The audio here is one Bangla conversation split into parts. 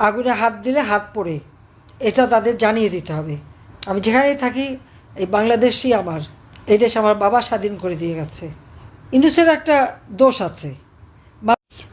আগুনে হাত দিলে হাত পড়ে। এটা তাদের জানিয়ে দিতে হবে। আমি যেখানেই থাকি, এই বাংলাদেশই আমার। এই দেশ আমার বাবা স্বাধীন করে দিয়ে গেছে। ইন্ডুসের একটা দোষ আছে।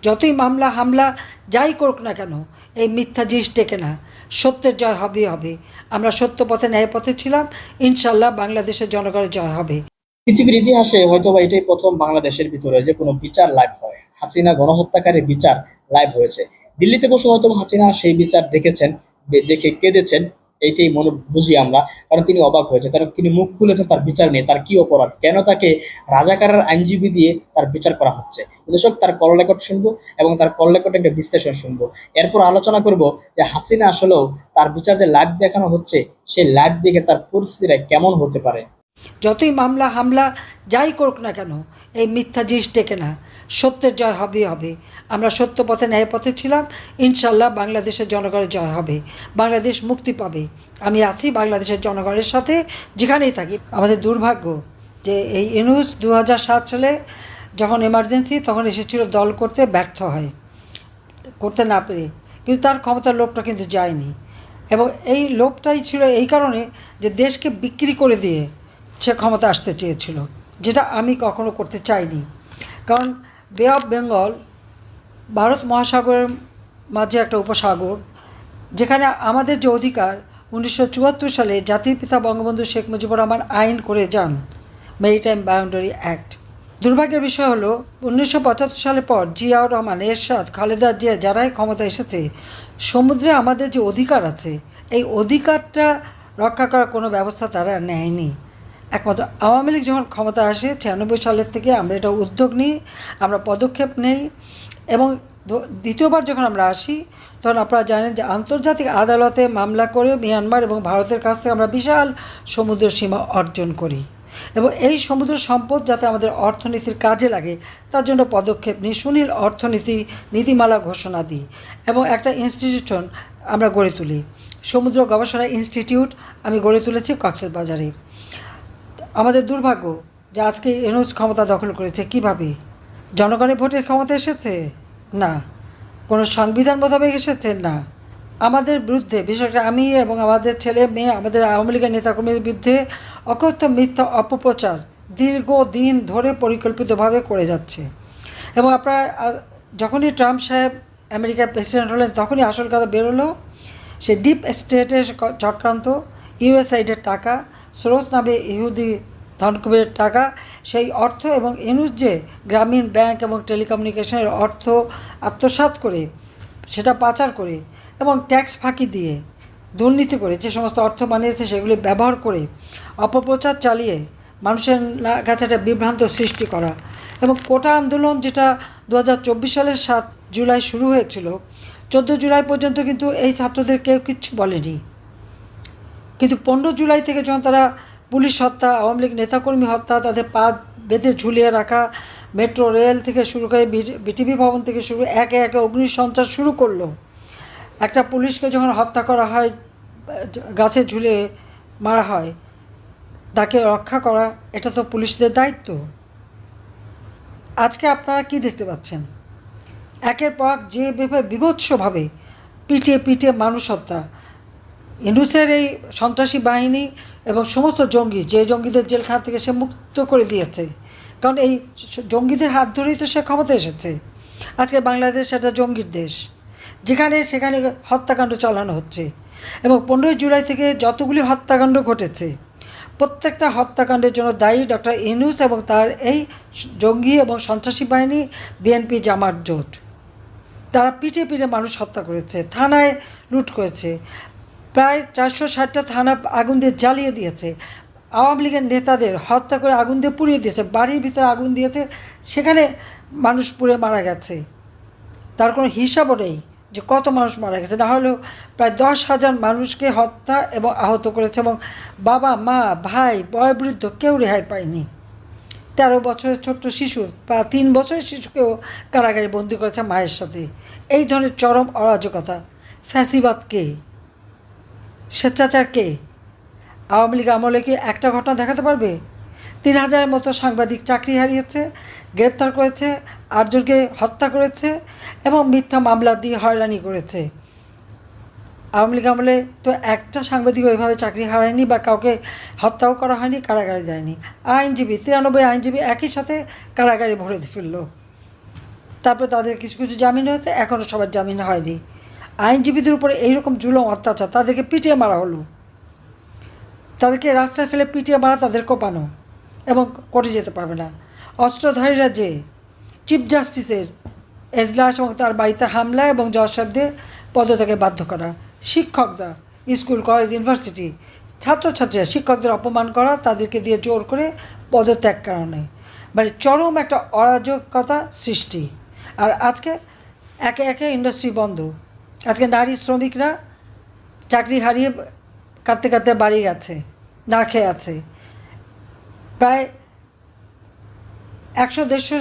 যতই মামলা, হামলা যাই করুক না কেন, এই মিথ্যা জিনিস টেকে না। সত্যের জয় হবে হবে। আমরা সত্য পথে, ন্যায় পথে ছিলাম। ইনশাল্লাহ বাংলাদেশের জনগণের জয় হবে। পৃথিবীর ইতিহাসে হয়তো বা এটাই প্রথম বাংলাদেশের ভিতরে যে কোনো বিচার লাইভ হয়। হাসিনা গণহত্যাকারী বিচার লাইভ হয়েছে। দিল্লিতে বসে হয়তো হাসিনা সেই বিচার দেখেছেন দেখে কেঁদেছেন এইটাই মনে বুঝি আমরা, কারণ তিনি অবাক হয়েছে কারণ তিনি মুখ খুলেছেন তার বিচার নিয়ে, তার কি অপরাধ? কেন তাকে রাজাকারের আইনজীবী দিয়ে তার বিচার করা হচ্ছে? দর্শক তার কল রেকর্ড শুনব এবং তার কল রেকর্ড একটা বিশ্লেষণ শুনব। এরপর আলোচনা করব যে হাসিনা আসলেও তার বিচার যে লাইভ দেখানো হচ্ছে, সেই লাইভ দেখে তার পরিস্থিতিটা কেমন হতে পারে? যতই মামলা, হামলা যাই করুক না কেন, এই মিথ্যা জিনিস টেকে না। সত্যের জয় হবে হবে। আমরা সত্য পথে, ন্যায় পথে ছিলাম। ইনশাল্লাহ বাংলাদেশের জনগণের জয় হবে। বাংলাদেশ মুক্তি পাবে। আমি আছি বাংলাদেশের জনগণের সাথে, যেখানেই থাকি। আমাদের দুর্ভাগ্য যে এই ইনুস দু সালে যখন এমার্জেন্সি তখন এসেছিল দল করতে ব্যর্থ হয়। করতে না পেরে। কিন্তু তার ক্ষমতার লোভটা কিন্তু যায়নি। এবং এই লোভটাই ছিল এই কারণে যে দেশকে বিক্রি করে দিয়ে ক্ষমতা আসতে চেয়েছিল, যেটা আমি কখনো করতে চাইনি। কারণ বে অফ বেঙ্গল ভারত মহাসাগরের মাঝে একটা উপসাগর, যেখানে আমাদের যে অধিকার, উনিশশো চুয়াত্তর সালে জাতির পিতা বঙ্গবন্ধু শেখ মুজিবুর রহমান আইন করে যান মেরিটাইম বাউন্ডারি অ্যাক্ট দুর্ভাগ্যের বিষয় হলো, উনিশশো পঁচাত্তর সালের পর জিয়াউর রহমান, এরশাদ, খালেদা জিয়া যারাই ক্ষমতা এসেছে, সমুদ্রে আমাদের যে অধিকার আছে, এই অধিকারটা রক্ষা করার কোনো ব্যবস্থা তারা নেয়নি। একমাত্র আওয়ামী লীগ যখন ক্ষমতা আসে, ছিয়ানব্বই সালের থেকে আমরা এটা উদ্যোগ নিই, আমরা পদক্ষেপ নেই এবং দ্বিতীয়বার যখন আমরা আসি, তখন আপনারা জানেন যে আন্তর্জাতিক আদালতে মামলা করে মিয়ানমার এবং ভারতের কাছ থেকে আমরা বিশাল সমুদ্র সীমা অর্জন করি এবং এই সমুদ্র সম্পদ যাতে আমাদের অর্থনীতির কাজে লাগে, তার জন্য পদক্ষেপ নিই, সুনীল অর্থনীতি নীতিমালা ঘোষণা দিই এবং একটা ইনস্টিটিউশন আমরা গড়ে তুলি। সমুদ্র গবেষণা ইনস্টিটিউট আমি গড়ে তুলেছি কক্সেস বাজারে আমাদের দুর্ভাগ্য যে আজকে এনওস ক্ষমতা দখল করেছে কীভাবে? জনগণের ভোটে ক্ষমতা এসেছে? না। কোনো সংবিধান মোতাবেক এসেছে? না। আমাদের বিরুদ্ধে, বিশেষ করে আমি এবং আমাদের ছেলে মেয়ে, আমাদের আওয়ামী লীগের নেতাকর্মীদের বিরুদ্ধে অকথ্য মিথ্যা অপপ্রচার দীর্ঘদিন ধরে পরিকল্পিতভাবে করে যাচ্ছে। এবং আপনারা যখনই ট্রাম্প সাহেব আমেরিকার প্রেসিডেন্ট হলেন, তখনই আসল কথা বেরোলো সে ডিপ স্টেটের চক্রান্ত, ইউএসআইডের টাকা স্রোত নামে ইহুদি ধনকুবের টাকা, সেই অর্থ এবং ইনুস যে গ্রামীণ ব্যাংক এবং টেলিকমিউনিকেশনের অর্থ আত্মসাৎ করে, সেটা পাচার করে এবং ট্যাক্স ফাঁকি দিয়ে দুর্নীতি করে, যে সমস্ত অর্থ বানিয়েছে সেগুলি ব্যবহার করে অপপ্রচার চালিয়ে মানুষের কাছে একটা বিভ্রান্ত সৃষ্টি করা এবং কোটা আন্দোলন যেটা দু হাজার চব্বিশ সালের সাত জুলাই শুরু হয়েছিল, চোদ্দ জুলাই পর্যন্ত কিন্তু এই ছাত্রদের কেউ কিচ্ছু বলেনি। কিন্তু পনেরো জুলাই থেকে যখন তারা পুলিশ হত্যা, আওয়ামী লীগ নেতাকর্মী হত্যা, তাদের পা বেঁধে ঝুলিয়ে রাখা, মেট্রো, রেল থেকে শুরু করে বিটিভি ভবন থেকে শুরু, একে একে অগ্নি সন্ত্রাস শুরু করল। একটা পুলিশকে যখন হত্যা করা হয়, গাছে ঝুলে মারা হয়, তাকে রক্ষা করা, এটা তো পুলিশদের দায়িত্ব। আজকে আপনারা কি দেখতে পাচ্ছেন? একের পর যেভাবে বিভৎসভাবে পিটিয়ে পিটিয়ে মানুষ হত্যা। ইন্ডুসের এই সন্ত্রাসী বাহিনী এবং সমস্ত জঙ্গি, যে জঙ্গিদের জেলখানা থেকে সে মুক্ত করে দিয়েছে, কারণ এই জঙ্গিদের হাত ধরেই তো সে ক্ষমতা এসেছে। আজকে বাংলাদেশ একটা জঙ্গির দেশ, যেখানে সেখানে হত্যাকাণ্ড চালানো হচ্ছে এবং পনেরোই জুলাই থেকে যতগুলি হত্যাকাণ্ড ঘটেছে, প্রত্যেকটা হত্যাকাণ্ডের জন্য দায়ী ডক্টর ইনুস এবং তার এই জঙ্গি এবং সন্ত্রাসী বাহিনী বিএনপি জামার জোট। তারা পিঠে পিঠে মানুষ হত্যা করেছে, থানায় লুট করেছে প্রায় চারশো ষাটটা থানা আগুন দিয়ে জ্বালিয়ে দিয়েছে। আওয়ামী লীগের নেতাদের হত্যা করে আগুন দিয়ে পুড়িয়ে দিয়েছে। বাড়ির ভিতরে আগুন দিয়েছে। সেখানে মানুষ পুড়ে মারা গেছে। তার কোনো হিসাবও নেই যে কত মানুষ মারা গেছে। না হলেও প্রায় দশ হাজার মানুষকে হত্যা এবং আহত করেছে এবং বাবা, মা, ভাই, বয়োবৃদ্ধ কেউ রেহাই পায়নি। তেরো বছরের ছোট্ট শিশু বা তিন বছরের শিশুকেও কারাগারে বন্দি করেছে মায়ের সাথে। এই ধরনের চরম অরাজকতা। ফ্যাসিবাদ কে স্বেচ্ছাচার কে? আওয়ামী লীগ আমলে কি একটা ঘটনা দেখাতে পারবে? তিন হাজারের মতো সাংবাদিক চাকরি হারিয়েছে, গ্রেপ্তার করেছে, আটজনকে হত্যা করেছে এবং মিথ্যা মামলা দিয়ে হয়রানি করেছে। আওয়ামী লীগ আমলে তো একটা সাংবাদিক ওইভাবে চাকরি হারায়নি বা কাউকে হত্যাও করা হয়নি, কারাগারে দেয়নি আইনজীবী, তিরানব্বই আইনজীবী একই সাথে কারাগারে ভরে ফেলল। তারপরে তাদের কিছু কিছু জামিন হয়েছে এখনও সবার জামিন হয়নি। আইনজীবীদের উপরে এইরকম জুলম, অত্যাচার, তাদেরকে পিটিয়ে মারা হলো। তাদেরকে রাস্তায় ফেলে পিটিয়ে মারা তাদের কোপানো এবং কোর্টে যেতে পারবে না। অস্ত্রধারীরা যে চিফ জাস্টিসের এজলাস এবং তার বাড়িতে হামলা এবং জজ সাহেবদের পদত্যাগে বাধ্য করা, শিক্ষকরা, স্কুল, কলেজ, ইউনিভার্সিটি, ছাত্রছাত্রীরা শিক্ষকদের অপমান করা, তাদেরকে দিয়ে জোর করে পদত্যাগ করানো। মানে চরম একটা অরাজকতা সৃষ্টি। আর আজকে একে একে ইন্ডাস্ট্রি বন্ধ। আজকে নারী শ্রমিকরা চাকরি হারিয়ে কাঁদতে কাঁদতে বাড়ি গেছে, না খেয়ে আছে। প্রায় একশো দেড়শো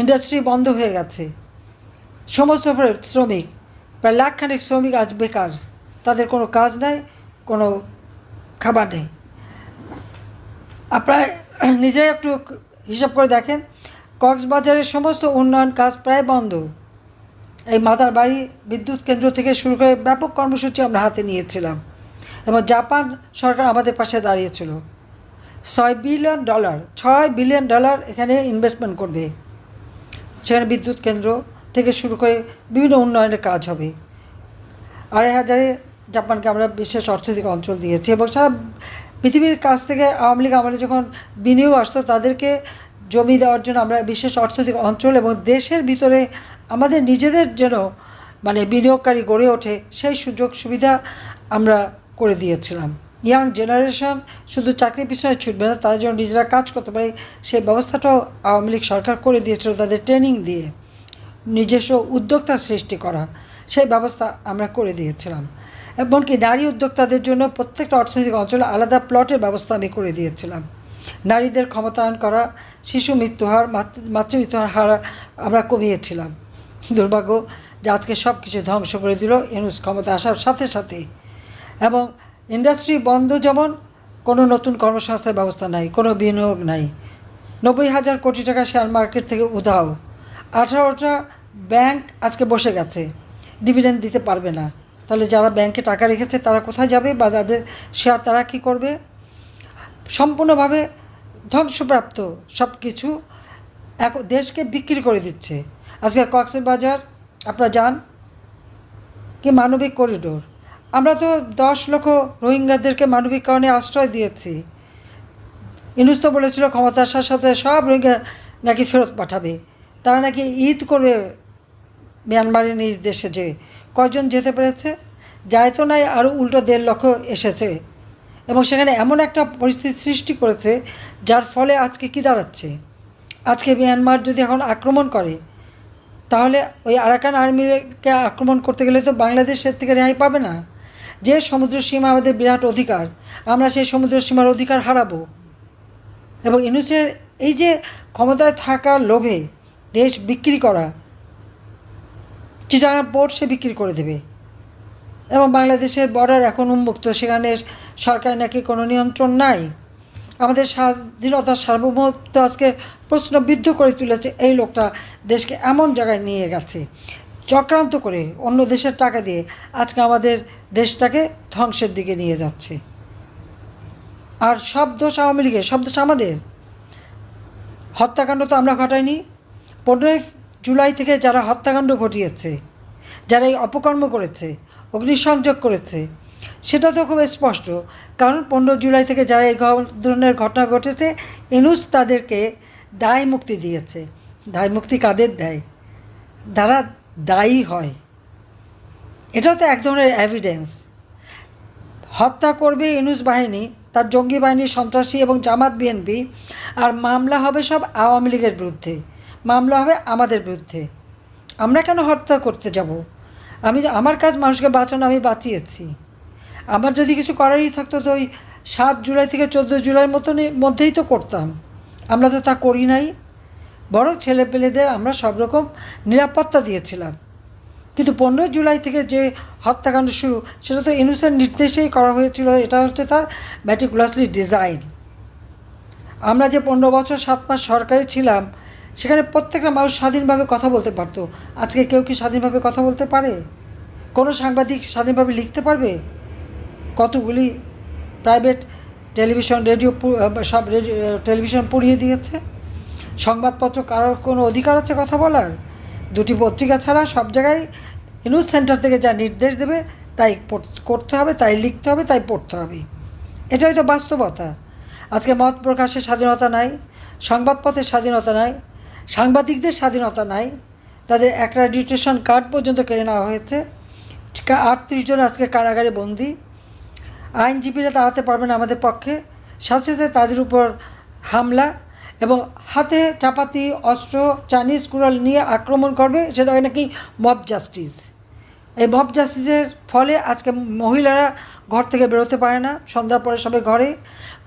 ইন্ডাস্ট্রি বন্ধ হয়ে গেছে। সমস্ত শ্রমিক, প্রায় লাখখানেক শ্রমিক আজ বেকার। তাদের কোনো কাজ নাই, কোনো খাবার নেই। আপনারা নিজেই একটু হিসাব করে দেখেন, কক্সবাজারের সমস্ত উন্নয়ন কাজ প্রায় বন্ধ। এই মাতার বাড়ি বিদ্যুৎ কেন্দ্র থেকে শুরু করে ব্যাপক কর্মসূচি আমরা হাতে নিয়েছিলাম এবং জাপান সরকার আমাদের পাশে দাঁড়িয়েছিল। ছয় বিলিয়ন ডলার, ছয় বিলিয়ন ডলার এখানে ইনভেস্টমেন্ট করবে। সেখানে বিদ্যুৎ কেন্দ্র থেকে শুরু করে বিভিন্ন উন্নয়নের কাজ হবে। আড়াই হাজারে জাপানকে আমরা বিশেষ অর্থনৈতিক অঞ্চল দিয়েছি এবং সারা পৃথিবীর কাছ থেকে আওয়ামী লীগ আমলে যখন বিনিয়োগ আসতো, তাদেরকে জমি দেওয়ার জন্য আমরা বিশেষ অর্থনৈতিক অঞ্চল এবং দেশের ভিতরে আমাদের নিজেদের যেন মানে বিনিয়োগকারী গড়ে ওঠে, সেই সুযোগ সুবিধা আমরা করে দিয়েছিলাম। ইয়াং জেনারেশন শুধু চাকরি পিছনে ছুটবে না, তারা যেন নিজেরা কাজ করতে পারে, সেই ব্যবস্থাটাও আওয়ামী লীগ সরকার করে দিয়েছিল তাদের ট্রেনিং দিয়ে। নিজস্ব উদ্যোক্তা সৃষ্টি করা, সেই ব্যবস্থা আমরা করে দিয়েছিলাম। এমনকি নারী উদ্যোক্তাদের জন্য প্রত্যেকটা অর্থনৈতিক অঞ্চলে আলাদা প্লটের ব্যবস্থা আমি করে দিয়েছিলাম। নারীদের ক্ষমতায়ন করা, শিশু মৃত্যু মৃত্যুহার, মাতৃ, মাতৃমৃত্যুহার হার আমরা কমিয়েছিলাম। দুর্ভাগ্য যে আজকে সব কিছু ধ্বংস করে দিল ইউনুস ক্ষমতা আসার সাথে সাথে। এবং ইন্ডাস্ট্রি বন্ধ যেমন, কোনো নতুন কর্মসংস্থার ব্যবস্থা নাই, কোনো বিনিয়োগ নাই। নব্বই হাজার কোটি টাকা শেয়ার মার্কেট থেকে উধাও। আঠারোটা ব্যাংক আজকে বসে গেছে। ডিভিডেন্ড দিতে পারবে না। তাহলে যারা ব্যাংকে টাকা রেখেছে, তারা কোথায় যাবে বা তাদের শেয়ার তারা কী করবে? সম্পূর্ণভাবে ধ্বংসপ্রাপ্ত সব কিছু এক দেশকে বিক্রি করে দিচ্ছে। আজকে কক্সবাজার আপনারা যান। কি মানবিক করিডোর। আমরা তো দশ লক্ষ রোহিঙ্গাদেরকে মানবিক কারণে আশ্রয় দিয়েছি। ইনুস তো বলেছিল ক্ষমতা আসার সাথে সব রোহিঙ্গা নাকি ফেরত পাঠাবে। তারা নাকি ঈদ করবে মিয়ানমারের নিজ দেশে যে কয়জন যেতে পেরেছে? যায় তো নাই আরও উল্টো দেড় লক্ষ এসেছে। এবং সেখানে এমন একটা পরিস্থিতি সৃষ্টি করেছে, যার ফলে আজকে কী দাঁড়াচ্ছে? আজকে মিয়ানমার যদি এখন আক্রমণ করে তাহলে ওই আরাকান আর্মিকে আক্রমণ করতে গেলে তো বাংলাদেশ বাংলাদেশের থেকে রেহাই পাবে না। যে সমুদ্র সীমা আমাদের বিরাট অধিকার, আমরা সেই সমুদ্র সীমার অধিকার হারাবো। এবং ইনুসের এই যে ক্ষমতায় থাকার লোভে দেশ বিক্রি করা, চিটাগাং পোর্ট সে বিক্রি করে দেবে। এবং বাংলাদেশের বর্ডার এখন উন্মুক্ত, সেখানে সরকার নাকি কোনো নিয়ন্ত্রণ নাই। আমাদের স্বাধীনতা সার্বভৌমত্ব আজকে প্রশ্নবিদ্ধ করে তুলেছে এই লোকটা দেশকে এমন জায়গায় নিয়ে গেছে, চক্রান্ত করে অন্য দেশের টাকা দিয়ে আজকে আমাদের দেশটাকে ধ্বংসের দিকে নিয়ে যাচ্ছে। আর সব দোষ আওয়ামী লীগের, সব দোষ আমাদের। হত্যাকাণ্ড তো আমরা ঘটাইনি। পনেরোই জুলাই থেকে যারা হত্যাকাণ্ড ঘটিয়েছে, যারা এই অপকর্ম করেছে, অগ্নিসংযোগ করেছে সেটা তো খুব স্পষ্ট। কারণ পনেরো জুলাই থেকে যারা এই ধরনের ঘটনা ঘটেছে, এনুস তাদেরকে দায় মুক্তি দিয়েছে। দায় মুক্তি কাদের দেয়? যারা দায়ী হয়। এটাও তো এক ধরনের এভিডেন্স হত্যা করবে ইনুস বাহিনী, তার জঙ্গি বাহিনী, সন্ত্রাসী এবং জামাত বিএনপি, আর মামলা হবে সব আওয়ামী লীগের বিরুদ্ধে। মামলা হবে আমাদের বিরুদ্ধে। আমরা কেন হত্যা করতে যাব? আমি আমার কাজ মানুষকে বাঁচানো, আমি বাঁচিয়েছি। আমার যদি কিছু করারই থাকতো তো ওই সাত জুলাই থেকে চোদ্দ জুলাইয়ের মতনই, মধ্যেই তো করতাম। আমরা তো তা করি নাই। বড় ছেলেপেলেদের আমরা সব রকম নিরাপত্তা দিয়েছিলাম। কিন্তু পনেরোই জুলাই থেকে যে হত্যাকাণ্ড শুরু, সেটা তো ইনুসের নির্দেশেই করা হয়েছিল। এটা হচ্ছে তার ম্যাটিকুলাসলি ডিজাইন আমরা যে পনেরো বছর সাত মাস সরকারে ছিলাম, সেখানে প্রত্যেকটা মানুষ স্বাধীনভাবে কথা বলতে পারতো। আজকে কেউ কি স্বাধীনভাবে কথা বলতে পারে? কোনো সাংবাদিক স্বাধীনভাবে লিখতে পারবে? কতগুলি প্রাইভেট টেলিভিশন রেডিও সব টেলিভিশন পড়িয়ে দিয়েছে। সংবাদপত্র কারোর কোনো অধিকার আছে কথা বলার? দুটি পত্রিকা ছাড়া সব জায়গায় নিউজ সেন্টার থেকে যা নির্দেশ দেবে, তাই করতে হবে, তাই লিখতে হবে, তাই পড়তে হবে। এটাই তো বাস্তবতা। আজকে মত প্রকাশের স্বাধীনতা নাই সংবাদপত্রের স্বাধীনতা নাই, সাংবাদিকদের স্বাধীনতা নাই। তাদের অ্যাক্রেডিটেশন কার্ড পর্যন্ত কেড়ে নেওয়া হয়েছে। আটত্রিশ জন আজকে কারাগারে বন্দি। আইনজীবীরা দাঁড়াতে পারবে না আমাদের পক্ষে। সাথে সাথে তাদের উপর হামলা এবং হাতে চাপাতি, অস্ত্র, চাইনিজ কুড়াল নিয়ে আক্রমণ করবে, সেটা হয় নাকি মব জাস্টিস এই মব জাস্টিসের ফলে আজকে মহিলারা ঘর থেকে বেরোতে পারে না, সন্ধ্যার পরে সবাই ঘরে।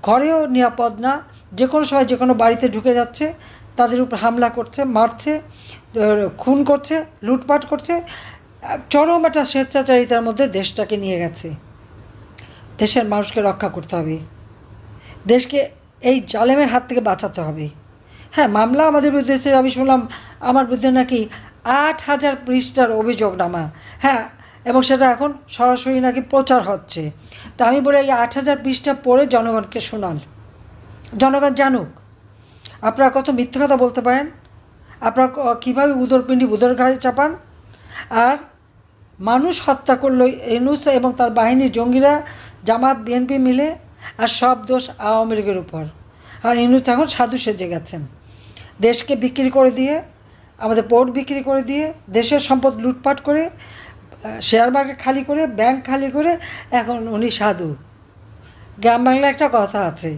ঘরেও নিরাপদ না, যে কোনো সময় যে কোনো বাড়িতে ঢুকে যাচ্ছে, তাদের উপর হামলা করছে, মারছে খুন করছে, লুটপাট করছে। চরম একটা স্বেচ্ছাচারিতার মধ্যে দেশটাকে নিয়ে গেছে। দেশের মানুষকে রক্ষা করতে হবে। দেশকে এই জালেমের হাত থেকে বাঁচাতে হবে। হ্যাঁ মামলা আমাদের বিরুদ্ধে আমি শুনলাম আমার বিরুদ্ধে নাকি আট হাজার পৃষ্ঠার অভিযোগনামা। হ্যাঁ এবং সেটা এখন সরাসরি নাকি প্রচার হচ্ছে। তা আমি বলি এই আট হাজার পৃষ্ঠা পড়ে জনগণকে শোনান। জনগণ জানুক। আপনারা কত মিথ্যে কথা বলতে পারেন? আপনারা কীভাবে উদরপিণ্ডি উদর ঘাড়ে চাপান? আর মানুষ হত্যা করল এনুস এবং তার বাহিনীর জঙ্গিরা জামাত বিএনপি মিলে আর সব দোষ আওয়ামী লীগের উপর। আর ইনুস এখন সাধু সেজে গেছেন। দেশকে বিক্রি করে দিয়ে, আমাদের পোর্ট বিক্রি করে দিয়ে, দেশের সম্পদ লুটপাট করে শেয়ার মার্কেট খালি করে ব্যাংক খালি করে, এখন উনি সাধু। গ্রাম বাংলায় একটা কথা আছে,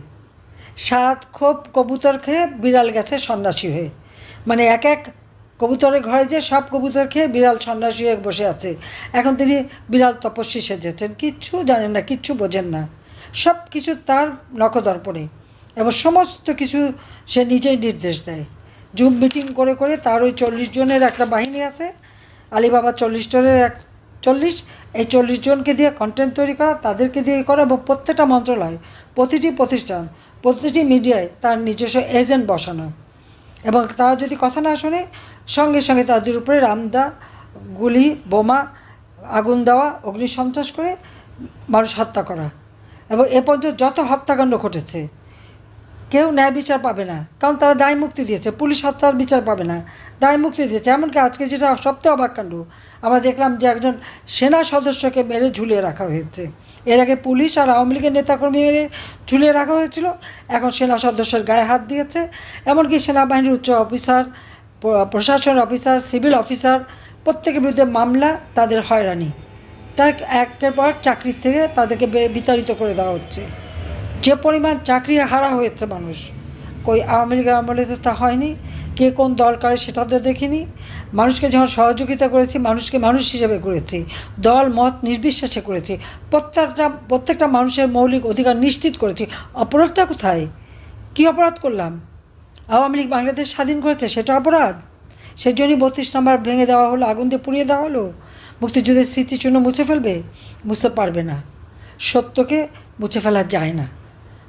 সাত খোপ কবুতর খেয়ে বিড়াল গেছে সন্ন্যাসী হয়ে। মানে এক এক কবুতরের ঘরে যে সব কবুতর খেয়ে বিড়াল সন্ন্যাসী হয়ে বসে আছে। এখন তিনি বিড়াল তপস্বী সেজেছেন। কিচ্ছু জানেন না, কিচ্ছু বোঝেন না। সব কিছু তার নখদর্পণে এবং সমস্ত কিছু সে নিজেই নির্দেশ দেয়। জুম মিটিং করে করে তার ওই চল্লিশ জনের একটা বাহিনী আছে। আলিবাবা চল্লিশ জনের এক, চল্লিশ, এই চল্লিশ জনকে দিয়ে কন্টেন্ট তৈরি করা, তাদেরকে দিয়ে করা এবং প্রত্যেকটা মন্ত্রণালয়, প্রতিটি প্রতিষ্ঠান, প্রতিটি মিডিয়ায় তার নিজস্ব এজেন্ট বসানো। এবং তারা যদি কথা না শোনে, সঙ্গে সঙ্গে তাদের উপরে রামদা গুলি, বোমা, আগুন দেওয়া, অগ্নি সন্ত্রাস করে মানুষ হত্যা করা। এবং এ পর্যন্ত যত হত্যাকাণ্ড ঘটেছে, কেউ ন্যায় বিচার পাবে না। কারণ তারা দায় মুক্তি দিয়েছে, পুলিশ হত্যার বিচার পাবে না, দায় মুক্তি দিয়েছে। এমনকি আজকে যেটা সবথেকে অবাক কাণ্ড, আমরা দেখলাম যে একজন সেনা সদস্যকে মেরে ঝুলিয়ে রাখা হয়েছে। এর আগে পুলিশ আর আওয়ামী লীগের নেতাকর্মী ঝুলিয়ে রাখা হয়েছিল। এখন সেনা সদস্যের গায়ে হাত দিয়েছে। এমনকি সেনাবাহিনীর উচ্চ অফিসার, প্র- প্রশাসন অফিসার, সিভিল অফিসার প্রত্যেকের বিরুদ্ধে মামলা তাদের হয়রানি। তার একের পর চাকরি থেকে তাদেরকে বিতাড়িত করে দেওয়া হচ্ছে। যে পরিমাণ চাকরি হারা হয়েছে মানুষ, কই আওয়ামী লীগের আমলে তো তা হয়নি। কে কোন দল করে সেটা তো দেখিনি। মানুষকে যখন সহযোগিতা করেছি, মানুষকে মানুষ হিসেবে করেছি, দল, মত নির্বিশ্বাসে করেছি, প্রত্যেকটা প্রত্যেকটা মানুষের মৌলিক অধিকার নিশ্চিত করেছি। অপরাধটা কোথায়? কী অপরাধ করলাম? আওয়ামী লীগ বাংলাদেশ স্বাধীন করেছে, সেটা অপরাধ? সেই জন্যই বত্রিশ নম্বর ভেঙে দেওয়া হলো, আগুন দিয়ে পুড়িয়ে দেওয়া হলো? মুক্তিযুদ্ধের স্মৃতিচিহ্ন মুছে ফেলবে? মুছতে পারবে না। সত্যকে মুছে ফেলা যায় না।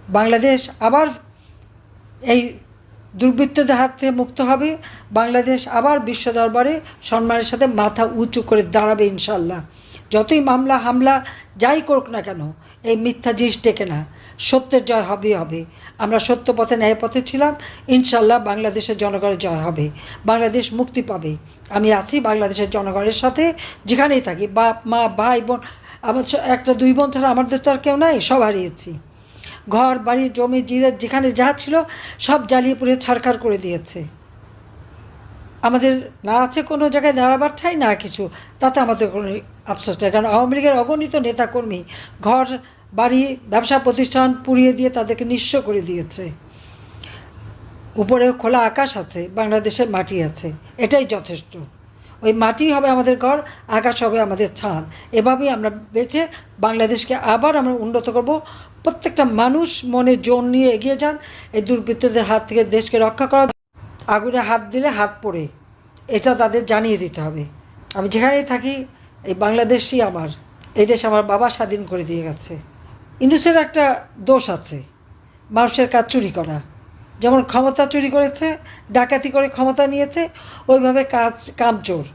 বাংলাদেশ আবার এই দুর্বৃত্তদের হাত থেকে মুক্ত হবে। বাংলাদেশ আবার বিশ্ব দরবারে সম্মানের সাথে মাথা উঁচু করে দাঁড়াবে ইনশাল্লাহ যতই মামলা, হামলা যাই করুক না কেন, এই মিথ্যা জিনিস টেকে না। সত্যের জয় হবেই হবে। আমরা সত্য পথে, ন্যায় পথে ছিলাম। ইনশাল্লাহ বাংলাদেশের জনগণের জয় হবে। বাংলাদেশ মুক্তি পাবে। আমি আছি বাংলাদেশের জনগণের সাথে, যেখানেই থাকি। বাপ, মা, ভাই, বোন, আমার একটা, দুই বোন ছাড়া আমাদের তো আর কেউ নাই সব হারিয়েছি ঘর, বাড়ি, জমি জিরে যেখানে যা ছিল সব জ্বালিয়ে পুড়ে ছাড়খাড় করে দিয়েছে। আমাদের না আছে কোনো জায়গায় দাঁড়াবার ঠাই, না কিছু। তাতে আমাদের কোনো আফসোস নেই। কারণ আওয়ামী লীগের অগণিত নেতাকর্মী ঘর, বাড়ি, ব্যবসা প্রতিষ্ঠান পুড়িয়ে দিয়ে তাদেরকে নিঃস্ব করে দিয়েছে। উপরে খোলা আকাশ আছে, বাংলাদেশের মাটি আছে। এটাই যথেষ্ট। ওই মাটি হবে আমাদের ঘর, আকাশ হবে আমাদের ছাদ। এভাবেই আমরা বেঁচে বাংলাদেশকে আবার আমরা উন্নত করব। প্রত্যেকটা মানুষ মনে জোর নিয়ে এগিয়ে যান, এই দুর্বৃত্তদের হাত থেকে দেশকে রক্ষা করা আগুনে হাত দিলে হাত পড়ে, এটা তাদের জানিয়ে দিতে হবে। আমি যেখানেই থাকি, এই বাংলাদেশই আমার, এই দেশ আমার বাবা স্বাধীন করে দিয়ে গেছে। ইন্ডুসের একটা দোষ আছে, মানুষের কাজ চুরি করা। যেমন ক্ষমতা চুরি করেছে, ডাকাতি করে ক্ষমতা নিয়েছে, ওইভাবে কাজ, কামচোর।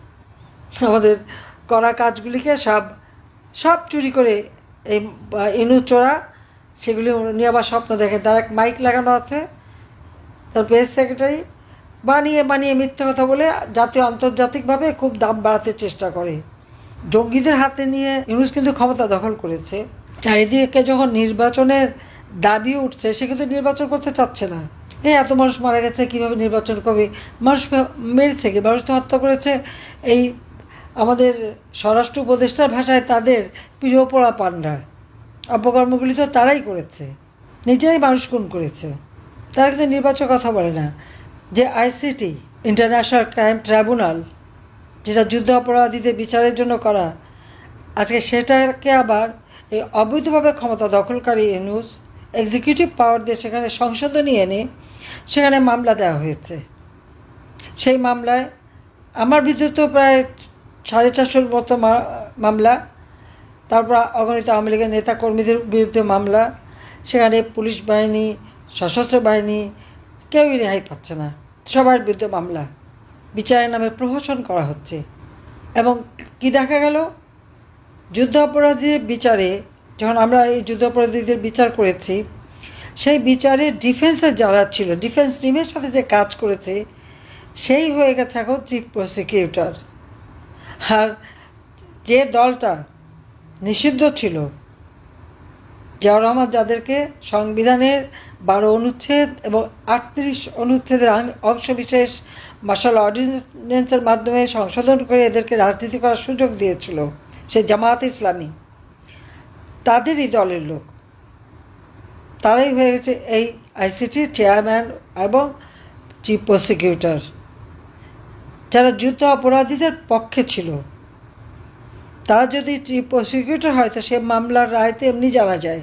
আমাদের করা কাজগুলিকে সব সব চুরি করে এই ইনু চোরা সেগুলি নিয়ে আবার স্বপ্ন দেখে। তার এক মাইক লাগানো আছে, তার প্রেস সেক্রেটারি, বানিয়ে বানিয়ে মিথ্যে কথা বলে জাতীয় আন্তর্জাতিকভাবে খুব দাম বাড়াতে চেষ্টা করে। জঙ্গিদের হাতে নিয়ে ইউনুস কিন্তু ক্ষমতা দখল করেছে। চারিদিকে যখন নির্বাচনের দাবি উঠছে, সে কিন্তু নির্বাচন করতে চাচ্ছে না। এই এত মানুষ মারা গেছে, কীভাবে নির্বাচন করবে মানুষ মেরেছে কি? মানুষ তো হত্যা করেছে। এই আমাদের স্বরাষ্ট্র উপদেষ্টার ভাষায় তাদের প্রিয় পোড়া পান্ডা। অপকর্মগুলি তো তারাই করেছে। নিজেরাই মানুষ খুন করেছে। তারা কিন্তু নির্বাচন কথা বলে না। যে আইসিটি, ইন্টারন্যাশনাল ক্রাইম ট্রাইব্যুনাল, যেটা যুদ্ধ অপরাধীদের বিচারের জন্য করা, আজকে সেটাকে আবার এই অবৈধভাবে ক্ষমতা দখলকারী ইউনুস এক্সিকিউটিভ পাওয়ার দিয়ে সেখানে সংশোধনী এনে সেখানে মামলা দেওয়া হয়েছে। সেই মামলায় আমার বিরুদ্ধে তো প্রায় সাড়ে চারশোর মতো মামলা, তারপর অগণিত আওয়ামী লীগের নেতা কর্মীদের বিরুদ্ধে মামলা, সেখানে পুলিশ বাহিনী, সশস্ত্র বাহিনী, কেউই রেহাই পাচ্ছে না। সবার বিরুদ্ধে মামলা। বিচারের নামে প্রহসন করা হচ্ছে। এবং কি দেখা গেল? যুদ্ধ অপরাধীদের বিচারে, যখন আমরা এই যুদ্ধ অপরাধীদের বিচার করেছি সেই বিচারে ডিফেন্সের যারা ছিল ডিফেন্স টিমের সাথে যে কাজ করেছে, সেই হয়ে গেছে এখন চিফ প্রসিকিউটর আর যে দলটা নিষিদ্ধ ছিল, জিয়াউর রহমান যাদেরকে সংবিধানের বারো অনুচ্ছেদ এবং আটত্রিশ অনুচ্ছেদের অংশবিশেষ মার্শাল অর্ডিন্যান্সের মাধ্যমে সংশোধন করে এদেরকে রাজনীতি করার সুযোগ দিয়েছিল, সে জামায়াত ইসলামী। তাদেরই দলের লোক। তারাই হয়ে গেছে এই আইসিটির চেয়ারম্যান এবং চিফ প্রসিকিউটর যারা যুদ্ধ অপরাধীদের পক্ষে ছিল। তারা যদি চিফ প্রসিকিউটর হয়, তো সে মামলার রায় তো এমনি জানা যায়।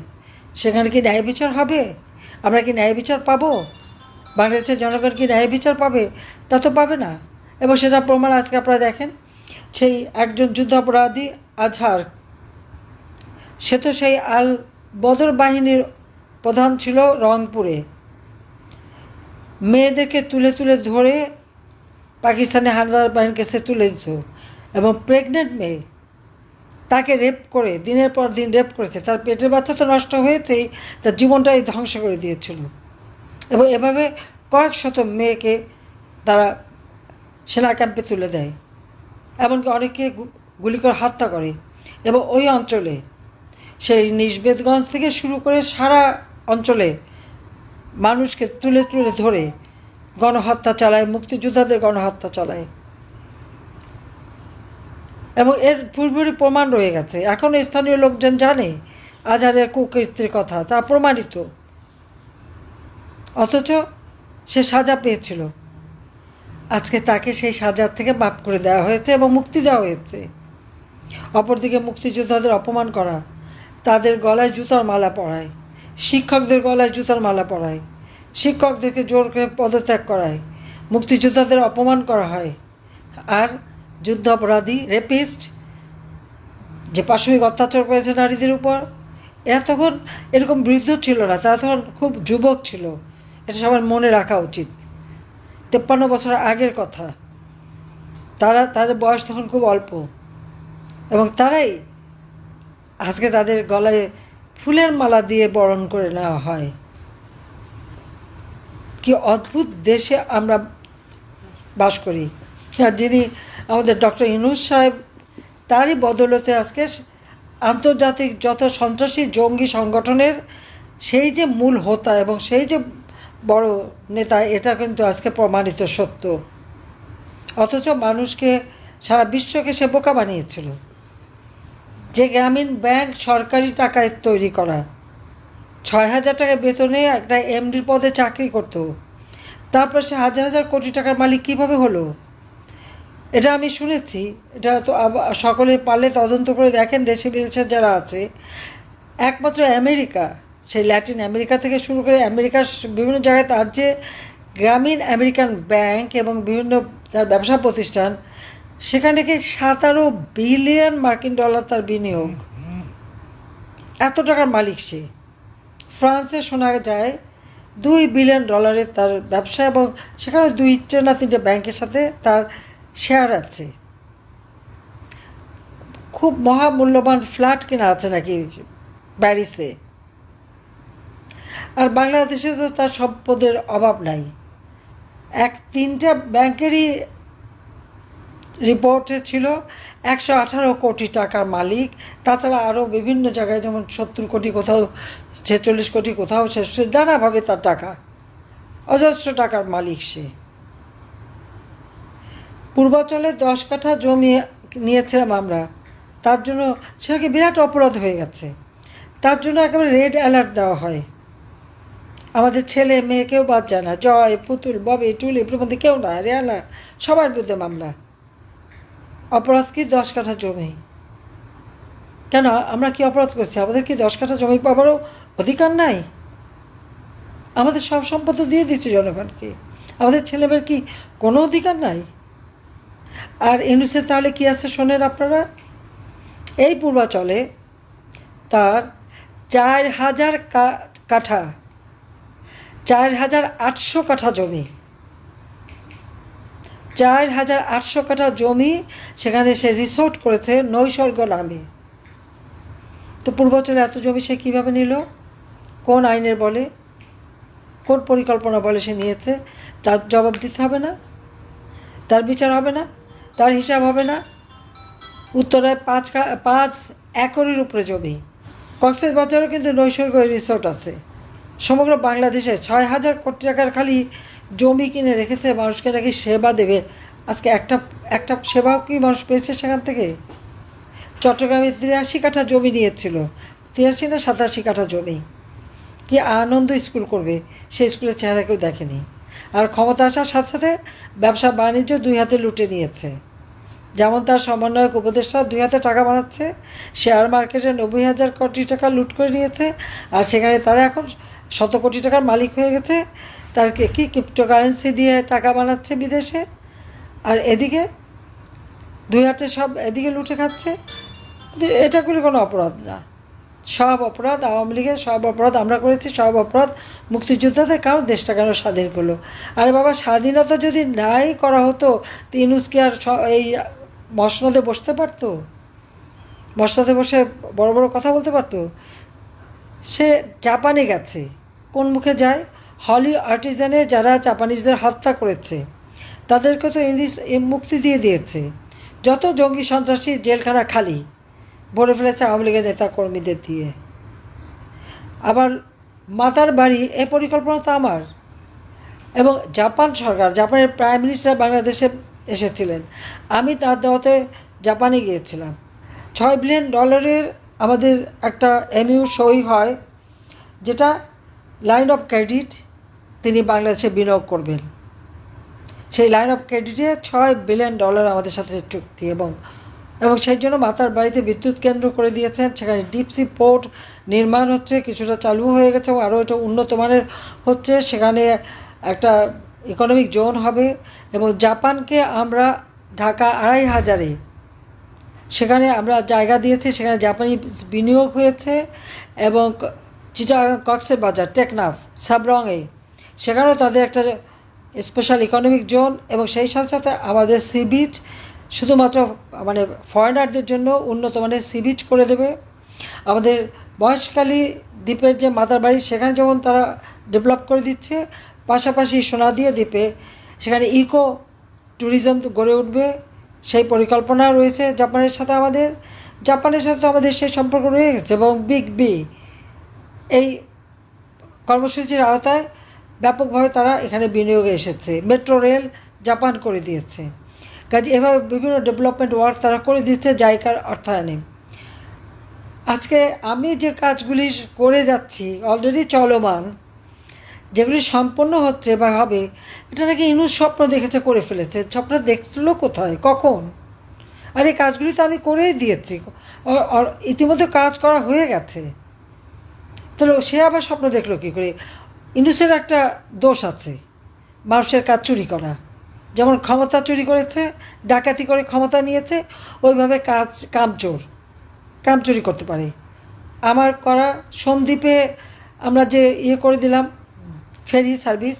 সেখানে কি ন্যায় বিচার হবে? আমরা কি ন্যায় বিচার পাবো? বাংলাদেশের জনগণ কি ন্যায় বিচার পাবে? তা তো পাবে না। এবং সেটা প্রমাণ আজকে আপনারা দেখেন, সেই একজন যুদ্ধাপরাধী আজহার, সে তো সেই আল বদর বাহিনীর প্রধান ছিল রংপুরে। মেয়েদেরকে তুলে তুলে ধরে পাকিস্তানি হানাদার বাহিনীর কাছে তুলে দিত এবং প্রেগনেন্ট মেয়ে তাকে রেপ করে, দিনের পর দিন রেপ করেছে। তার পেটের বাচ্চা তো নষ্ট হয়েছেই, তার জীবনটাই ধ্বংস করে দিয়েছিল। এবং এভাবে কয়েক শত মেয়েকে তারা সেনা ক্যাম্পে তুলে দেয়। এমনকি অনেকে গুলি করে হত্যা করে। এবং ওই অঞ্চলে সেই নিষবেদগঞ্জ থেকে শুরু করে সারা অঞ্চলে মানুষকে তুলে তুলে ধরে গণহত্যা চালায়, মুক্তিযোদ্ধাদের গণহত্যা চালায়। এবং এর পূর্বেরই প্রমাণ রয়ে গেছে। এখন স্থানীয় লোকজন জানে আজহারের কুকীর্তির কথা, তা প্রমাণিত। অথচ সে সাজা পেয়েছিল। আজকে তাকে সেই সাজার থেকে মাপ করে দেওয়া হয়েছে এবং মুক্তি দেওয়া হয়েছে। অপরদিকে মুক্তিযোদ্ধাদের অপমান করা, তাদের গলায় জুতার মালা পরায়। শিক্ষকদের গলায় জুতার মালা পরায়, শিক্ষকদেরকে জোর করে পদত্যাগ করায়, মুক্তিযোদ্ধাদের অপমান করা হয়, আর যুদ্ধ অপরাধী রেপিস্ট যে পাশবিক অত্যাচার করেছে নারীদের উপর, এরা তখন এরকম বৃদ্ধ ছিল না, তারা তখন খুব যুবক ছিল, এটা সবার মনে রাখা উচিত। তেপ্পান্ন বছর আগের কথা, তারা, তাদের বয়স তখন খুব অল্প, এবং তারাই আজকে তাদের গলায় ফুলের মালা দিয়ে বরণ করে নেওয়া হয়। কি অদ্ভুত দেশে আমরা বাস করি। আর যিনি আমাদের ডক্টর ইনুস সাহেব, তারই বদলতে আজকে আন্তর্জাতিক যত সন্ত্রাসী জঙ্গি সংগঠনের সেই যে মূল হোতা এবং সেই যে বড় নেতা, এটা কিন্তু আজকে প্রমাণিত সত্য। অথচ মানুষকে সারা বিশ্বকে সে বোকা বানিয়েছিল। যে গ্রামীণ ব্যাংক সরকারি টাকায় তৈরি করা। ছয় হাজার টাকা বেতনে একটা এমডির পদে চাকরি করতো। তারপর সে হাজার হাজার কোটি টাকার মালিক কীভাবে হলো? এটা আমি শুনেছি। এটা তো সকলে পারলে তদন্ত করে দেখেন, দেশে বিদেশে যারা আছে। একমাত্র আমেরিকা, সেই ল্যাটিন আমেরিকা থেকে শুরু করে আমেরিকার বিভিন্ন জায়গায় তার যে গ্রামীণ আমেরিকান ব্যাংক এবং বিভিন্ন তার ব্যবসা প্রতিষ্ঠান সেখানে কি সাতারো বিলিয়ন মার্কিন ডলার তার বিনিয়োগ। এত টাকার মালিক সে। ফ্রান্সে শোনা যায়, দুই বিলিয়ন ডলারের তার ব্যবসা এবং সেখানে দুই না তিনটে ব্যাংকের সাথে তার শেয়ার আছে। খুব মহামূল্যবান ফ্ল্যাট কেনা আছে নাকি প্যারিসে। আর বাংলাদেশে তো তার সম্পদের অভাব নাই। এক তিনটা ব্যাংকেরই রিপোর্টে ছিল, একশো আঠারো কোটি টাকার মালিক। তাছাড়া আরও বিভিন্ন জায়গায় যেমন সত্তর কোটি কোথাও, ছেচল্লিশ কোটি কোথাও সে নানাভাবে তার টাকা, অজস্র টাকার মালিক সে। পূর্বাঞ্চলে দশ কাঠা জমি নিয়েছিলাম আমরা। তার জন্য সেটাকে বিরাট অপরাধ হয়ে গেছে। তার জন্য একেবারে রেড অ্যালার্ট দেওয়া হয়। আমাদের ছেলে, মেয়ে কেউ বাদ যায় না। জয়, পুতুল, ববি, টুলি প্রবন্ধী কেউ না, রেয়ানা, সবার বিরুদ্ধে মামলা। অপরাধ কি দশ কাঠা জমি। কেন? আমরা কি অপরাধ করছি? আমাদের কি দশ কাঠা জমি পাবারও অধিকার নাই? আমাদের সব সম্পদ দিয়ে দিচ্ছে জনগণকে। আমাদের ছেলেমেয়ের কি কোনো অধিকার নাই? আর ইউনুসের তাহলে কি আছে শোনেন আপনারা? এই পূর্বাচলে তার চার হাজার কাঠা, চার হাজার আটশো কাঠা জমি। চার হাজার আটশো কাঠা জমি সেখানে সে রিসোর্ট করেছে নৈসর্গ নামে। তো পূর্বাচলে এত জমি সে কীভাবে নিল? কোন আইনের বলে? কোন পরিকল্পনা বলে সে নিয়েছে? তার জবাব দিতে হবে না? তার বিচার হবে না? তার হিসাব হবে না? উত্তরায় পাঁচ পাঁচ একরের উপরে জমি। কক্সেস বাজারও কিন্তু নৈসর্গ রিসোর্ট আছে। সমগ্র বাংলাদেশে ছয় হাজার কোটি টাকার খালি জমি কিনে রেখেছে, মানুষকে নাকি সেবা দেবে। আজকে একটা একটা সেবাও কি মানুষ পেয়েছে সেখান থেকে? চট্টগ্রামে তিরাশি কাঠা জমি নিয়েছিল। তিরাশি না সাতাশি কাঠা জমি? কি আনন্দ স্কুল করবে? সেই স্কুলের চেহারা কেউ দেখেনি। আর ক্ষমতা আসার সাথে সাথে ব্যবসা বাণিজ্য দুই হাতে লুটে নিয়েছে। যেমন তার সমন্বয়ক উপদেষ্টা দুই হাতে টাকা বানাচ্ছে শেয়ার মার্কেটে নব্বই হাজার কোটি টাকা লুট করে নিয়েছে, আর সেখানে তারা এখন শত কোটি টাকার মালিক হয়ে গেছে। তার কি- ক্রিপ্টোকারেন্সি দিয়ে টাকা বানাচ্ছে বিদেশে? আর এদিকে দুই হাতে সব এদিকে লুটে খাচ্ছে। এটাগুলি কোনো অপরাধ না। সব অপরাধ আওয়ামী লীগের সব অপরাধ আমরা করেছি, সব অপরাধ মুক্তিযোদ্ধাদের কারণ দেশটা কেন স্বাধীন করল? আরে বাবা, স্বাধীনতা যদি নাই করা হতো তো ইউনুস আর এই মসনদে বসতে পারতো? মসনদে বসে বড় বড় কথা বলতে পারতো? সে জাপানে গেছে। কোন মুখে যায়? হলি আর্টিজানে যারা জাপানিজদের হত্যা করেছে, তাদেরকে তো ইংলিশ মুক্তি দিয়ে দিয়েছে। যত জঙ্গি সন্ত্রাসী জেলখানা খালি ভরে ফেলেছে আওয়ামী লীগের নেতা কর্মীদের দিয়ে। আবার মাতার বাড়ি, এ পরিকল্পনা তো আমার। এবং জাপান সরকার, জাপানের প্রাইম মিনিস্টার বাংলাদেশে এসেছিলেন। আমি তার দাওয়াতে জাপানে গিয়েছিলাম। ছয় বিলিয়ন ডলারের আমাদের একটা এমইউ সই হয়, যেটা লাইন অফ ক্রেডিট তিনি বাংলাদেশে বিনিয়োগ করবেন। সেই লাইন অফ ক্রেডিটে ছয় বিলিয়ন ডলার আমাদের সাথে চুক্তি এবং এবং সেই জন্য মাতার বাড়িতে বিদ্যুৎ কেন্দ্র করে দিয়েছেন। সেখানে ডিপসি পোর্ট নির্মাণ হচ্ছে, কিছুটা চালু হয়ে গেছে এবং আরও এটা উন্নত মানের হচ্ছে। সেখানে একটা ইকোনমিক জোন হবে এবং জাপানকে আমরা ঢাকা আড়াই হাজারে সেখানে আমরা জায়গা দিয়েছি, সেখানে জাপানি বিনিয়োগ হয়েছে এবং চিটা কক্সে বাজার, টেকনাফ, সাবরংয়ে। সেখানেও তাদের একটা স্পেশাল ইকোনমিক জোন এবং সেই সাথে সাথে আমাদের সি বিচ শুধুমাত্র মানে ফরেনারদের জন্য উন্নত মানের সি বিচ করে দেবে। আমাদের মহেশখালী দ্বীপের যে মাতার বাড়ি, সেখানে যেমন তারা ডেভেলপ করে দিচ্ছে, পাশাপাশি সোনাদিয়া দ্বীপে সেখানে ইকো ট্যুরিজম গড়ে উঠবে। সেই পরিকল্পনা রয়েছে জাপানের সাথে আমাদের। জাপানের সাথে তো আমাদের সেই সম্পর্ক রয়ে গেছে এবং বিগ বি এই কর্মসূচির আওতায় ব্যাপকভাবে তারা এখানে বিনিয়োগে এসেছে। মেট্রো রেল জাপান করে দিয়েছে। কাজে এভাবে বিভিন্ন ডেভেলপমেন্ট ওয়ার্ক তারা করে দিচ্ছে জায়গার অর্থায়নে। আজকে আমি যে কাজগুলি করে যাচ্ছি, অলরেডি চলমান যেগুলি সম্পন্ন হচ্ছে বা হবে, এটা নাকি ইনুস স্বপ্ন দেখেছে, করে ফেলেছে। স্বপ্ন দেখল কোথায়? কখন? আর এই কাজগুলি তো আমি করেই দিয়েছি। ইতিমধ্যে কাজ করা হয়ে গেছে। তাহলে সে আবার স্বপ্ন দেখল কী করে? ইন্ডাস্ট্রির একটা দোষ আছে। মানুষের কাজ চুরি করা। যেমন ক্ষমতা চুরি করেছে, ডাকাতি করে ক্ষমতা নিয়েছে, ওইভাবে কাজ কামচোর কাম চুরি করতে পারে। আমার করা সন্দ্বীপে আমরা যে ইয়ে করে দিলাম ফেরি সার্ভিস।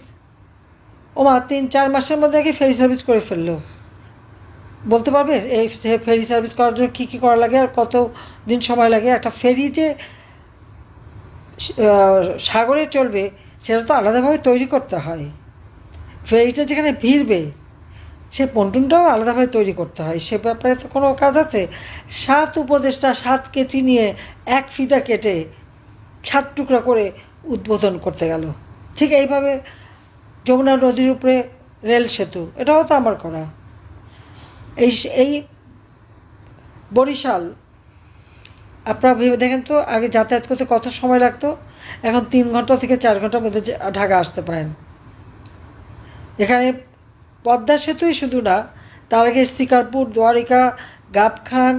ওমা, তিন, চার মাসের মধ্যে নাকি ফেরি সার্ভিস করে ফেলল। বলতে পারবে এই ফেরি সার্ভিস করার জন্য কী কী করা লাগে আর কত দিন সময় লাগে? একটা ফেরি যে সাগরে চলবে, সেটা তো আলাদাভাবে তৈরি করতে হয়। ফেরিটা যেখানে ভিড়বে, সে পন্টুনটাও আলাদাভাবে তৈরি করতে হয়। সে ব্যাপারে তো কোনো কাজ আছে? সাত উপদেষ্টা সাত কেচি নিয়ে এক ফিতা কেটে সাত টুকরা করে উদ্বোধন করতে গেল। ঠিক এইভাবে যমুনা নদীর উপরে রেল সেতু, এটাও তো আমার করা। এই এই বরিশাল, আপনারা ভেবে দেখেন তো, আগে যাতায়াত করতে কত সময় লাগতো? এখন তিন ঘণ্টা থেকে চার ঘণ্টার মধ্যে ঢাকা আসতে পারেন। এখানে পদ্মা সেতুই শুধু না তার আগে শিকারপুর দ্বারিকা, গাবখান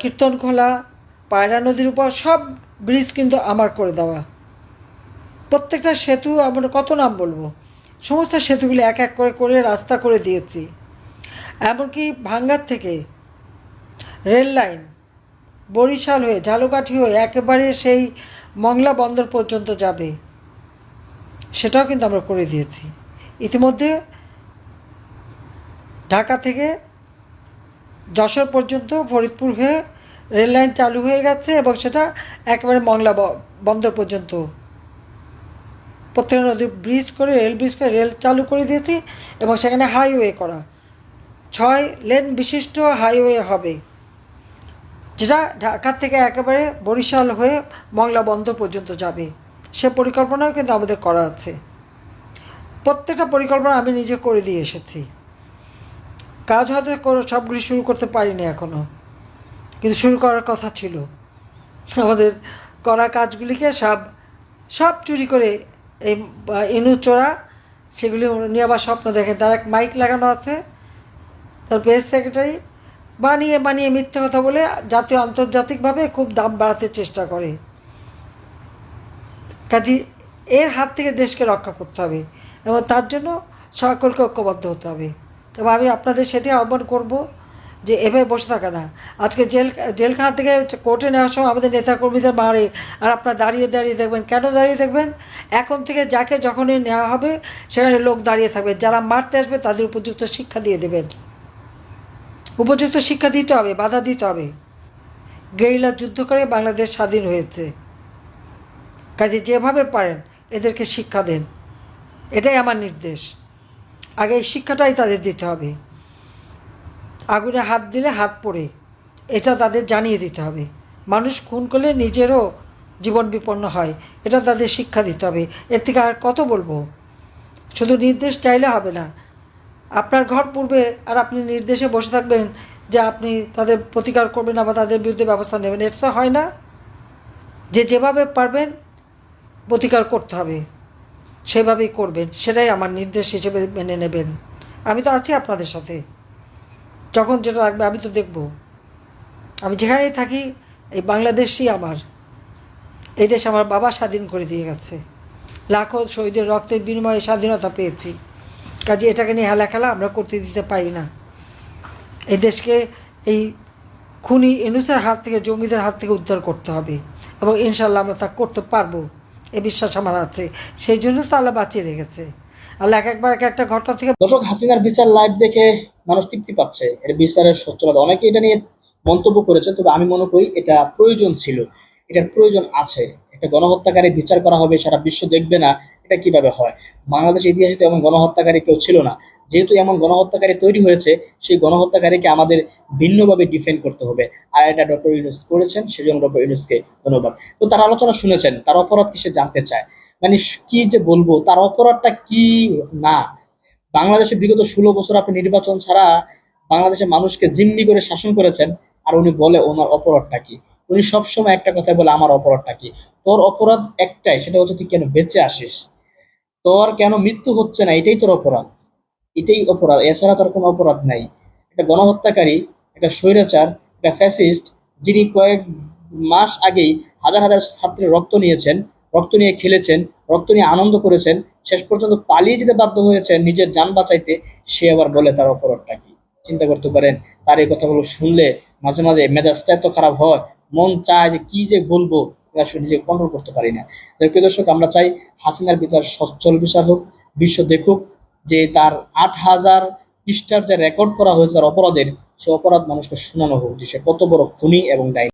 কীর্তনখোলা, পায়রা নদীর উপর সব ব্রিজ কিন্তু আমার করে দেওয়া। প্রত্যেকটা সেতু, আমরা কত নাম বলব? সমস্ত সেতুগুলি এক এক করে করে রাস্তা করে দিয়েছি। এমনকি ভাঙ্গার থেকে রেল লাইন, বরিশাল হয়ে ঝালকাঠি হয়ে, একেবারে সেই মংলা বন্দর পর্যন্ত যাবে। সেটাও কিন্তু আমরা করে দিয়েছি। ইতিমধ্যে ঢাকা থেকে যশোর পর্যন্ত ফরিদপুর হয়ে রেল লাইন চালু হয়ে গেছে এবং সেটা একেবারে মংলা বন্দর পর্যন্ত প্রত্যেকটা নদী ব্রিজ করে রেল ব্রিজ করে রেল চালু করে দিয়েছি এবং সেখানে হাইওয়ে করা। ছয় লেন বিশিষ্ট হাইওয়ে হবে, যেটা ঢাকা থেকে একেবারে বরিশাল হয়ে মংলা বন্দর পর্যন্ত যাবে। সে পরিকল্পনাও কিন্তু আমাদের করা আছে। প্রত্যেকটা পরিকল্পনা আমি নিজে করে দিয়ে এসেছি। কাজ হয়তো সবগুলি শুরু করতে পারিনি এখনও কিন্তু শুরু করার কথা ছিল। আমাদের করা কাজগুলিকে সব সব চুরি করে এই, বা- ইনু চোরা, সেগুলি নিয়ে আবার স্বপ্ন দেখে তার এক মাইক লাগানো আছে, তার প্রেস সেক্রেটারি। বানিয়ে বানিয়ে মিথ্যে কথা বলে জাতীয় আন্তর্জাতিকভাবে খুব দাম বাড়াতে চেষ্টা করে। কাজী এর হাত থেকে দেশকে রক্ষা করতে হবে এবং তার জন্য সকলকে ঐক্যবদ্ধ হতে হবে। তবে আমি আপনাদের সেটি আহ্বান করব যে এভাবে বসে থাকা না। আজকে জেল, জেলখানা থেকে কোর্টে নেওয়ার সময় আমাদের নেতাকর্মীদের মারে আর আপনারা দাঁড়িয়ে দাঁড়িয়ে দেখবেন। কেন দাঁড়িয়ে দেখবেন? এখন থেকে যাকে যখনই নেওয়া হবে, সেখানে লোক দাঁড়িয়ে থাকবে। যারা মারতে আসবে, তাদের উপযুক্ত শিক্ষা দিয়ে দেবেন। উপযুক্ত শিক্ষা দিতে হবে, বাধা দিতে হবে। গেরিলা যুদ্ধ করে বাংলাদেশ স্বাধীন হয়েছে। কাজে যেভাবে পারেন, এদেরকে শিক্ষা দেন। এটাই আমার নির্দেশ। আগে এই শিক্ষাটাই তাদের দিতে হবে। আগুনে হাত দিলে হাত পড়ে। এটা তাদের জানিয়ে দিতে হবে। মানুষ খুন করলে নিজেরও জীবন বিপন্ন হয়। এটা তাদের শিক্ষা দিতে হবে। এর থেকে আর কত বলব? শুধু নির্দেশ চাইলে হবে না। আপনার ঘর পূর্বে আর আপনি নির্দেশে বসে থাকবেন যে আপনি তাদের প্রতিকার করবেন বা তাদের বিরুদ্ধে ব্যবস্থা নেবেন। এটা তো হয় না। যে যেভাবে পারবেন প্রতিকার করতে হবে। সেভাবেই করবেন। সেটাই আমার নির্দেশ হিসেবে মেনে নেবেন। আমি তো আছি আপনাদের সাথে। যখন যেটা লাগবে আমি তো দেখব। আমি যেখানেই থাকি, এই বাংলাদেশই আমার। এই দেশ আমার বাবা স্বাধীন করে দিয়ে গেছে। লাখো শহীদের রক্তের বিনিময়ে স্বাধীনতা পেয়েছি। কাজে এটাকে নিয়ে হেলা খেলা আমরা করতে দিতে পারি না। এই দেশকে এই খুনি এনুসের হাত থেকে, জঙ্গিদের হাত থেকে উদ্ধার করতে হবে এবং ইনশাল্লাহ আমরা তা করতে পারব। এ বিশ্বাস আমার আছে। সেই জন্য তো আল্লাহ বাঁচিয়ে রেখেছে। আল্লাহ এক একবার এক একটা ঘটনা থেকে দর্শক, হাসিনার বিচার লাইভ দেখে মানুষ তৃপ্তি পাচ্ছে। এর বিচারের সচ্ছলতা। অনেকে এটা নিয়ে মন্তব্য করেছে তবে আমি মনে করি এটা প্রয়োজন ছিল। এটার প্রয়োজন আছে। একটা গণহত্যাকারী বিচার করা হবে, সারা বিশ্ব দেখবে না এটা কীভাবে হয়। বাংলাদেশ ইতিহাসে তো এমন গণহত্যাকারী কেউ ছিল না। যেহেতু এমন গণহত্যাকারী তৈরি হয়েছে, সেই গণহত্যাকারীকে আমাদের ভিন্নভাবে ডিফেন্ড করতে হবে। আর এটা ডক্টর ইউনুস করেছেন, সেজন্য ডক্টর ইউনুসকে ধন্যবাদ। তো তার আলোচনা শুনেছেন, তার অপরাধ কি সে জানতে চায়? মানে কি যে বলব, তার অপরাধটা কি না? বাংলাদেশে বিগত ষোলো বছর আপনি নির্বাচন ছাড়া বাংলাদেশের মানুষকে জিম্মি করে শাসন করেছেন, আর উনি বলে ওনার অপরাধটা কি? উনি সবসময় একটা কথা বলে, আমার অপরাধটা কি? তোর অপরাধ একটাই, সেটা হচ্ছে তুই কেন বেঁচে আসিস? তোর কেন মৃত্যু হচ্ছে না, এটাই তোর অপরাধ। এটাই অপরাধ, এছাড়া তার কোনো অপরাধ নাই। একটা গণহত্যাকারী, একটা স্বৈরাচার, একটা ফ্যাসিস্ট, যিনি কয়েক মাস আগেই হাজার হাজার ছাত্রের রক্ত নিয়েছেন, রক্ত নিয়ে খেলেছেন, রক্ত নিয়ে আনন্দ করেছেন, শেষ পর্যন্ত পালিয়ে যেতে বাধ্য হয়েছেন নিজের যান বাঁচাইতে, সে আবার বলে তার অপরাধটা কি? চিন্তা করতে পারেন, তার এই কথাগুলো শুনলে মাঝে মাঝে মেজাজটা এত খারাপ হয়, মন চায় যে কি যে বলব আসলে নিজেকে কন্ট্রোল করতে পারি না। প্রিয় দর্শক, আমরা চাই হাসিনার বিচার সচ্ছল বিচার হোক, বিশ্ব দেখুক যে তার আট হাজার পৃষ্ঠার যে রেকর্ড করা হয়েছে তার অপরাধের, সে অপরাধ মানুষকে শোনানো হোক যে সে কত বড় খুনি এবং ডাইনি।